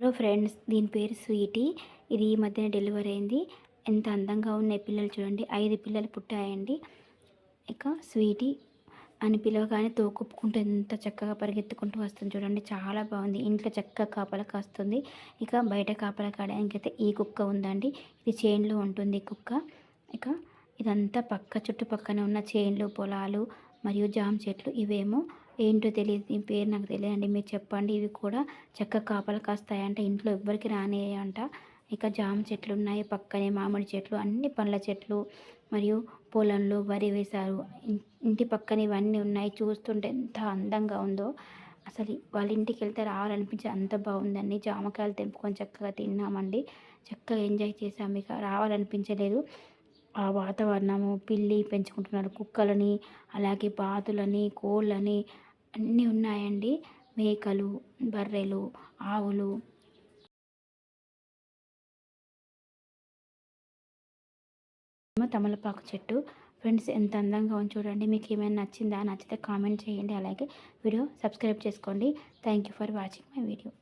Hello friends దీని పేరు Sweety. ఇది ఈ మధ్యన డెలివరీ అయింది. ఎంత అందంగా ఉన్నాయి పిల్లలు చూడండి. ఐదు పిల్లలు పుట్టాయండి. ఇక స్వీటీ అని పిలవగానే తోకొప్పుకుంటూ ఎంత చక్కగా పరిగెత్తుకుంటూ వస్తుంది చూడండి. చాలా బాగుంది. ఇంట్లో చక్కగా కాపలా కాస్తుంది. ఇక బయట కాపలా కాయడానికైతే ఈ కుక్క ఉందండి. ఇది చైన్లో ఉంటుంది కుక్క. ఇక ఇదంతా పక్క చుట్టుపక్కన ఉన్న చేన్లు పొలాలు మరియు జామ చెట్లు ఇవేమో ఏంటో తెలియదు నీ పేరు నాకు తెలియదండి మీరు చెప్పండి. ఇవి కూడా చక్కగా కాపలు కాస్తాయంట. ఇంట్లో ఎవ్వరికి రానియంట ఇక జామ చెట్లు ఉన్నాయి పక్కనే మామిడి చెట్లు అన్ని పండ్ల చెట్లు మరియు పొలంలో వరి వేశారు. ఇంటి పక్కన ఇవన్నీ ఉన్నాయి. చూస్తుంటే ఎంత అందంగా ఉందో. అసలు వాళ్ళ ఇంటికి వెళ్తే రావాలనిపించి అంత బాగుందండి. జామకాయలు తెంపుకొని చక్కగా తిన్నామండి. చక్కగా ఎంజాయ్ చేసాము ఇక రావాలనిపించలేదు. ఆ వాతావరణము పిల్లి పెంచుకుంటున్నారు కుక్కలని అలాగే బాతులని కోళ్ళని అన్నీ ఉన్నాయండి. మేకలు బర్రెలు ఆవులు. తమలపాకు చెట్టు. ఫ్రెండ్స్ ఎంత అందంగా ఉంది చూడండి. మీకు ఏమైనా నచ్చిందా నచ్చితే కామెంట్ చేయండి. అలాగే వీడియో సబ్స్క్రైబ్ చేసుకోండి. Thank you for watching my video.